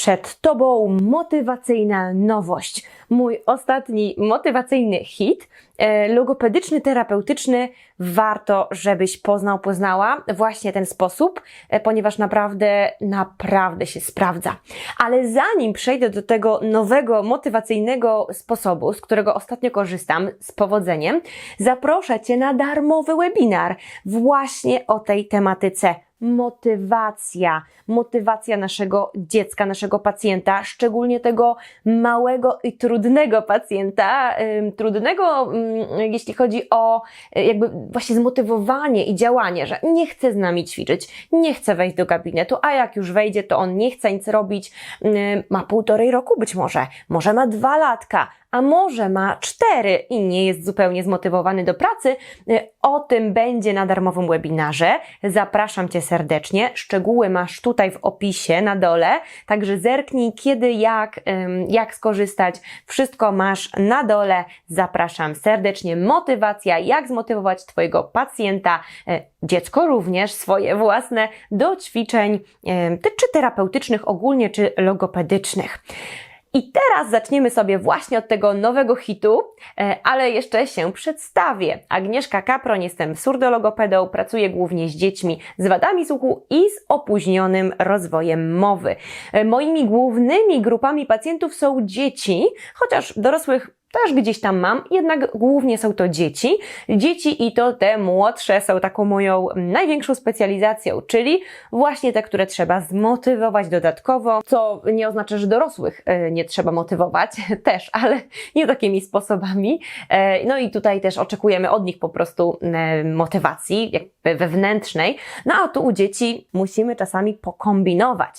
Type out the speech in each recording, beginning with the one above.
Przed Tobą motywacyjna nowość. Mój ostatni motywacyjny hit, e, logopedyczny, terapeutyczny. Warto, żebyś poznał, poznała właśnie ten sposób, e, ponieważ naprawdę, naprawdę się sprawdza. Ale zanim przejdę do tego nowego, motywacyjnego sposobu, z którego ostatnio korzystam z powodzeniem, zaproszę Cię na darmowy webinar właśnie o tej tematyce motywacja, motywacja naszego dziecka, naszego pacjenta, szczególnie tego małego i trudnego pacjenta, trudnego, ym, jeśli chodzi o y, jakby właśnie zmotywowanie i działanie, że nie chce z nami ćwiczyć, nie chce wejść do gabinetu, a jak już wejdzie, to on nie chce nic robić, ym, ma półtorej roku być może, może ma dwa latka, a może ma cztery i nie jest zupełnie zmotywowany do pracy, y, o tym będzie na darmowym webinarze. Zapraszam Cię serdecznie. Szczegóły masz tutaj w opisie na dole, także zerknij kiedy, jak, jak skorzystać. Wszystko masz na dole. Zapraszam serdecznie. Motywacja, jak zmotywować Twojego pacjenta, y, dziecko również, swoje własne, do ćwiczeń, czy terapeutycznych ogólnie, czy logopedycznych. I teraz zaczniemy sobie właśnie od tego nowego hitu, e, ale jeszcze się przedstawię. Agnieszka Kapron, jestem surdologopedą, pracuję głównie z dziećmi z wadami słuchu i z opóźnionym rozwojem mowy. E, Moimi głównymi grupami pacjentów są dzieci, chociaż dorosłych też gdzieś tam mam, jednak głównie są to dzieci. Dzieci i to te młodsze są taką moją największą specjalizacją, czyli właśnie te, które trzeba zmotywować dodatkowo, co nie oznacza, że dorosłych e, nie trzeba motywować, też, ale nie takimi sposobami. E, No i tutaj też oczekujemy od nich po prostu e, motywacji, jakby wewnętrznej. No a tu u dzieci musimy czasami pokombinować.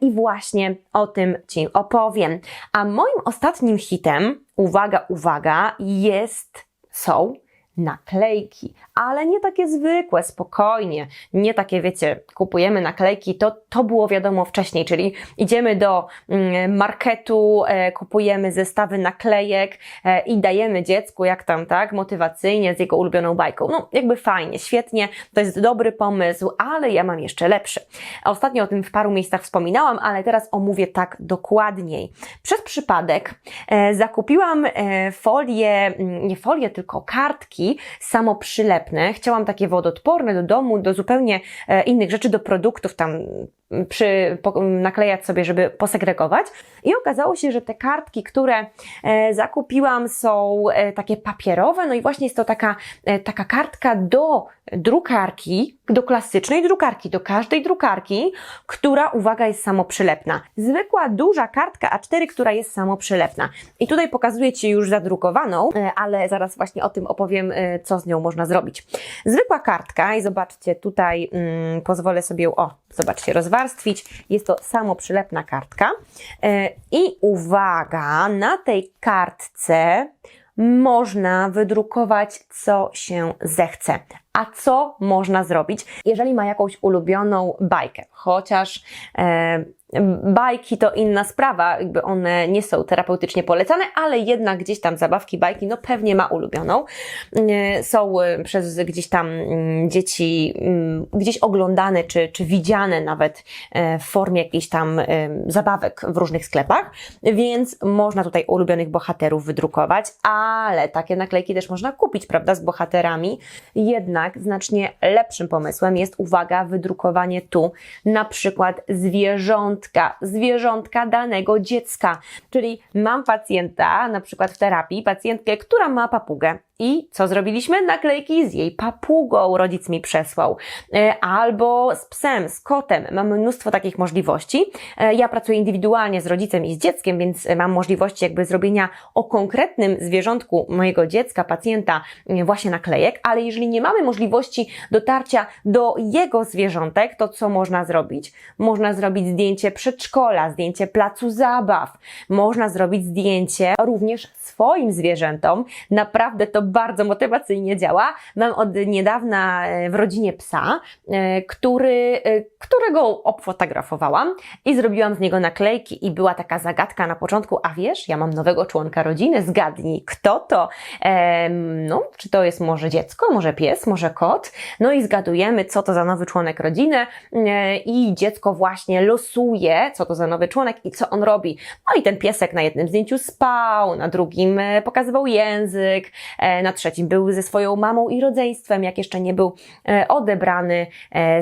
I właśnie o tym Ci opowiem. A moim ostatnim hitem uwaga, uwaga, jest, są naklejki, ale nie takie zwykłe, spokojnie, nie takie, wiecie, kupujemy naklejki, to, to było wiadomo wcześniej, czyli idziemy do mm, marketu, e, kupujemy zestawy naklejek e, i dajemy dziecku, jak tam, tak, motywacyjnie, z jego ulubioną bajką. No, jakby fajnie, świetnie, to jest dobry pomysł, ale ja mam jeszcze lepszy. Ostatnio o tym w paru miejscach wspominałam, ale teraz omówię tak dokładniej. Przez przypadek e, zakupiłam folię, mm, nie folię, tylko kartki samoprzylepne. Chciałam takie wodoodporne do domu, do zupełnie e, innych rzeczy, do produktów tam przy, po, naklejać sobie, żeby posegregować. I okazało się, że te kartki, które e, zakupiłam są e, takie papierowe, no i właśnie jest to taka, e, taka kartka do drukarki, do klasycznej drukarki, do każdej drukarki, która, uwaga, jest samoprzylepna. Zwykła, duża kartka A4, która jest samoprzylepna. I tutaj pokazuję Ci już zadrukowaną, e, ale zaraz właśnie o tym opowiem, e, co z nią można zrobić. Zwykła kartka i zobaczcie, tutaj mm, pozwolę sobie o, zobaczcie, rozwarstwić. Jest to samoprzylepna kartka. E, I uwaga, na tej kartce można wydrukować, co się zechce. A co można zrobić, jeżeli ma jakąś ulubioną bajkę? Chociaż e, bajki to inna sprawa, jakby one nie są terapeutycznie polecane, ale jednak gdzieś tam zabawki, bajki, no pewnie ma ulubioną. E, są e, przez gdzieś tam mm, dzieci mm, gdzieś oglądane, czy, czy widziane nawet e, w formie jakichś tam zabawek w różnych sklepach, więc można tutaj ulubionych bohaterów wydrukować, ale takie naklejki też można kupić, prawda, z bohaterami. Jednak znacznie lepszym pomysłem jest, uwaga, wydrukowanie tu na przykład zwierzątka, zwierzątka danego dziecka. Czyli mam pacjenta, na przykład w terapii, pacjentkę, która ma papugę. I co zrobiliśmy? Naklejki z jej papugą rodzic mi przesłał. E, Albo z psem, z kotem. Mamy mnóstwo takich możliwości. E, Ja pracuję indywidualnie z rodzicem i z dzieckiem, więc mam możliwości jakby zrobienia o konkretnym zwierzątku mojego dziecka, pacjenta e, właśnie naklejek, ale jeżeli nie mamy możliwości dotarcia do jego zwierzątek, to co można zrobić? Można zrobić zdjęcie przedszkola, zdjęcie placu zabaw. Można zrobić zdjęcie również swoim zwierzętom. Naprawdę to bardzo motywacyjnie działa. Mam od niedawna e, w rodzinie psa, e, który, e, którego obfotografowałam i zrobiłam z niego naklejki i była taka zagadka na początku, a wiesz, ja mam nowego członka rodziny, zgadnij, kto to? Em, no, czy to jest może dziecko, może pies, może kot? No i zgadujemy, co to za nowy członek rodziny e, i dziecko właśnie losuje, co to za nowy członek i co on robi. No i ten piesek na jednym zdjęciu spał, na drugim e, pokazywał język, e, na trzecim był ze swoją mamą i rodzeństwem, jak jeszcze nie był e, odebrany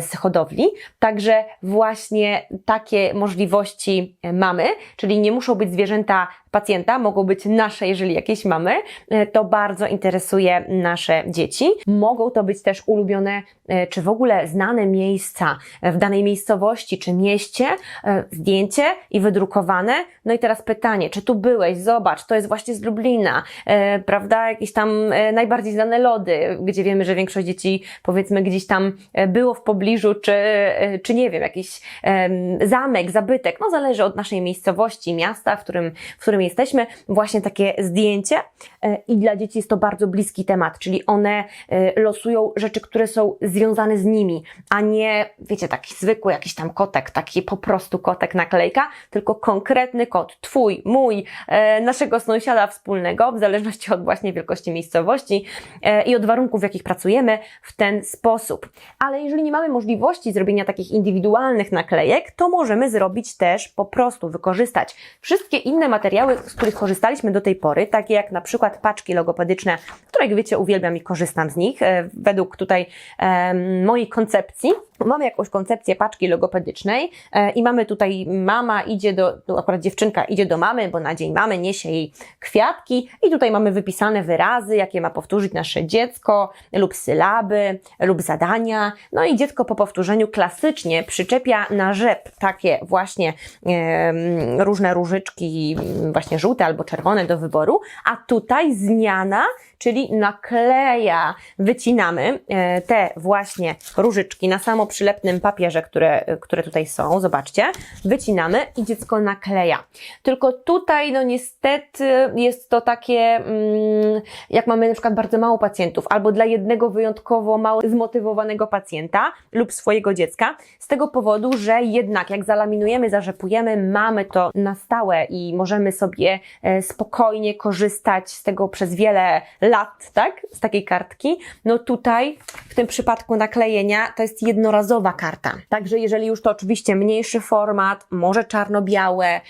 z hodowli. Także właśnie takie możliwości mamy, czyli nie muszą być zwierzęta pacjenta, mogą być nasze, jeżeli jakieś mamy. To bardzo interesuje nasze dzieci. Mogą to być też ulubione, czy w ogóle znane miejsca w danej miejscowości czy mieście, zdjęcie i wydrukowane. No i teraz pytanie, czy tu byłeś? Zobacz, to jest właśnie z Lublina, e, prawda? Jakieś tam e, najbardziej znane lody, gdzie wiemy, że większość dzieci powiedzmy gdzieś tam e, było w pobliżu, czy, e, czy nie wiem, jakiś zamek, zabytek, no zależy od naszej miejscowości, miasta, w którym, w którym jesteśmy, właśnie takie zdjęcie e, i dla dzieci jest to bardzo bliski temat, czyli one e, losują rzeczy, które są związane z nimi, a nie, wiecie, taki zwykły jakiś tam kotek, taki po prostu kotek naklejka, tylko konkretny kot, twój, mój, e, naszego sąsiada wspólnego, w zależności od właśnie wielkości miejscowości e, i od warunków, w jakich pracujemy, w ten sposób. Ale jeżeli nie mamy możliwości zrobienia takich indywidualnych naklejek, to możemy zrobić też po prostu wykorzystać wszystkie inne materiały, z których korzystaliśmy do tej pory, takie jak na przykład paczki logopedyczne, które jak wiecie uwielbiam i korzystam z nich, e, według tutaj mojej koncepcji. Mamy jakąś koncepcję paczki logopedycznej e, i mamy tutaj mama idzie do, no akurat dziewczynka idzie do mamy, bo na dzień mamy niesie jej kwiatki i tutaj mamy wypisane wyrazy, jakie ma powtórzyć nasze dziecko lub sylaby lub zadania. No i dziecko po powtórzeniu klasycznie przyczepia na rzep takie właśnie em, różne różyczki, właśnie żółte albo czerwone do wyboru, a tutaj zmiana, czyli nakleja, wycinamy e, te właśnie różyczki na samo przylepnym papierze, które, które tutaj są, zobaczcie, wycinamy i dziecko nakleja. Tylko tutaj, no niestety jest to takie, mm, jak mamy na przykład bardzo mało pacjentów, albo dla jednego wyjątkowo mało zmotywowanego pacjenta lub swojego dziecka, z tego powodu, że jednak jak zalaminujemy, zarzepujemy, mamy to na stałe i możemy sobie e, spokojnie korzystać z tego przez wiele lat, tak? Z takiej kartki. No tutaj, w tym przypadku naklejenia, to jest jednorazowa karta. Także jeżeli już to oczywiście mniejszy format, może czarno-białe,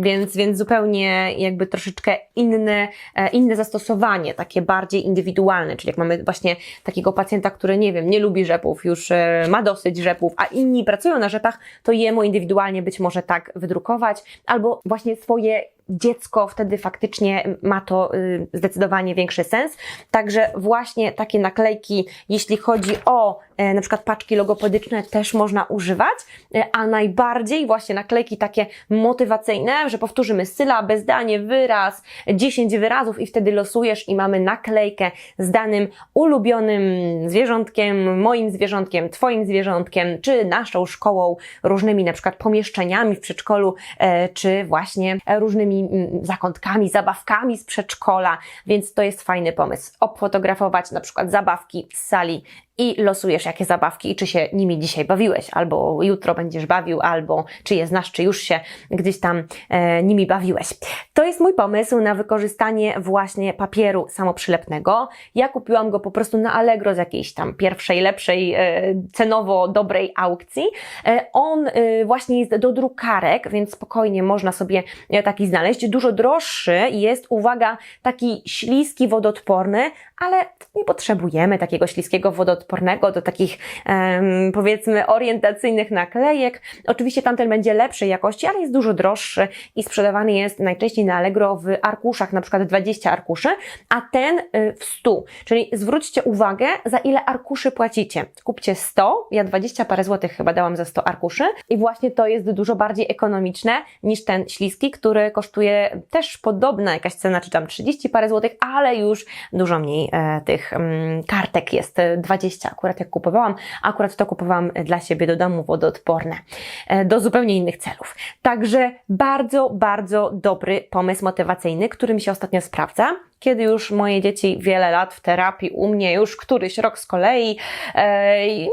więc, więc zupełnie jakby troszeczkę inne, e, inne zastosowanie, takie bardziej indywidualne, czyli jak mamy właśnie takiego pacjenta, który nie wiem, nie lubi rzepów, już e, ma dosyć rzepów, a inni pracują na rzepach, to jemu indywidualnie być może tak wydrukować, albo właśnie swoje dziecko wtedy faktycznie ma to y, zdecydowanie większy sens. Także właśnie takie naklejki, jeśli chodzi o e, na przykład paczki logopedyczne, też można używać, e, a najbardziej właśnie naklejki takie motywacyjne, że powtórzymy sylabę, zdanie, wyraz, 10 wyrazów i wtedy losujesz i mamy naklejkę z danym ulubionym zwierzątkiem, moim zwierzątkiem, twoim zwierzątkiem, czy naszą szkołą, różnymi na przykład pomieszczeniami w przedszkolu, e, czy właśnie e, różnymi mm, zakątkami, zabawkami z przedszkola, więc to jest fajny pomysł. Obfotografować na przykład zabawki z sali i losujesz jakie zabawki i czy się nimi dzisiaj bawiłeś, albo jutro będziesz bawił, albo czy je znasz, czy już się gdzieś tam e, nimi bawiłeś. To jest mój pomysł na wykorzystanie właśnie papieru samoprzylepnego. Ja kupiłam go po prostu na Allegro z jakiejś tam pierwszej, lepszej, e, cenowo dobrej aukcji. E, on e, właśnie jest do drukarek, więc spokojnie można sobie e, taki znaleźć. Dużo droższy jest, uwaga, taki śliski, wodoodporny, ale nie potrzebujemy takiego śliskiego wodoodpornego do takich powiedzmy orientacyjnych naklejek. Oczywiście tamten będzie lepszej jakości, ale jest dużo droższy i sprzedawany jest najczęściej na Allegro w arkuszach, na przykład 20 arkuszy, a ten y, w 100. Czyli zwróćcie uwagę, za ile arkuszy płacicie. Kupcie 100, ja 20 parę złotych chyba dałam za 100 arkuszy i właśnie to jest dużo bardziej ekonomiczne niż ten śliski, który kosztuje też podobna jakaś cena, czy tam 30 parę złotych, ale już dużo mniej e, tych mm, kartek jest, e, 20 akurat jak kupowałam, akurat to kupowałam dla siebie do domu wodoodporne, e, do zupełnie innych celów. Także bardzo, bardzo dobry pomysł motywacyjny, który mi się ostatnio sprawdza. Kiedy już moje dzieci wiele lat w terapii, u mnie już któryś rok z kolei,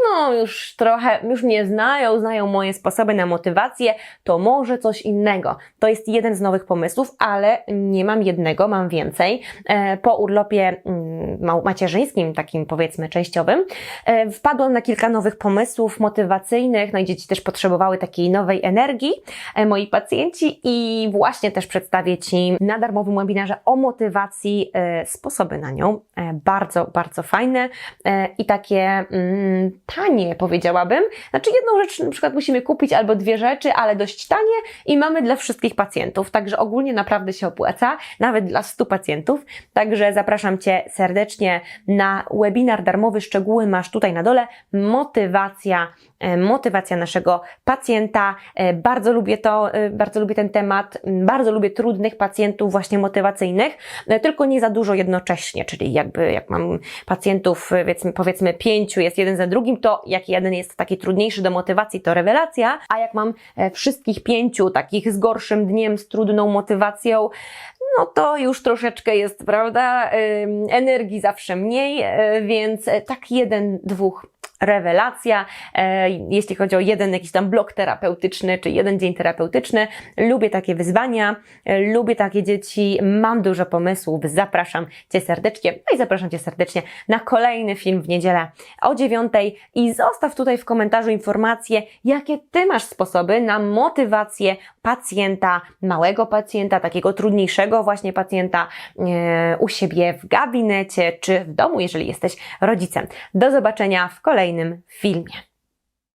no już trochę, już mnie znają, znają moje sposoby na motywację, to może coś innego. To jest jeden z nowych pomysłów, ale nie mam jednego, mam więcej. E, Po urlopie mm, macierzyńskim, takim powiedzmy częściowym, e, wpadłam na kilka nowych pomysłów motywacyjnych, no i dzieci też potrzebowały takiej nowej energii, e, moi pacjenci i właśnie też przedstawię Ci na darmowym webinarze o motywacji e, sposoby na nią. E, Bardzo, bardzo fajne e, i takie mm, tanie powiedziałabym. Znaczy jedną rzecz na przykład musimy kupić albo dwie rzeczy, ale dość tanie i mamy dla wszystkich pacjentów, także ogólnie naprawdę się opłaca, nawet dla 100 pacjentów. Także zapraszam Cię serdecznie na webinar darmowy. Szczegóły masz tutaj na dole. Motywacja, motywacja naszego pacjenta. E, Bardzo lubię to, e, bardzo lubię ten temat. m, Bardzo lubię trudnych pacjentów właśnie motywacyjnych, e, tylko nie za dużo jednocześnie, czyli jakby jak mam pacjentów e, powiedzmy, powiedzmy pięciu, jest jeden za drugim, to jak jeden jest taki trudniejszy do motywacji, to rewelacja, a jak mam e, wszystkich pięciu takich z gorszym dniem, z trudną motywacją, no to już troszeczkę jest, prawda, energii zawsze mniej, e, więc e, tak jeden, dwóch rewelacja. E, Jeśli chodzi o jeden jakiś tam blok terapeutyczny, czy jeden dzień terapeutyczny, lubię takie wyzwania, e, lubię takie dzieci, mam dużo pomysłów, zapraszam Cię serdecznie, no i zapraszam Cię serdecznie na kolejny film w niedzielę o dziewiątej i zostaw tutaj w komentarzu informację, jakie Ty masz sposoby na motywację pacjenta, małego pacjenta, takiego trudniejszego właśnie pacjenta e, u siebie w gabinecie czy w domu, jeżeli jesteś rodzicem. Do zobaczenia w kolejnym filmie.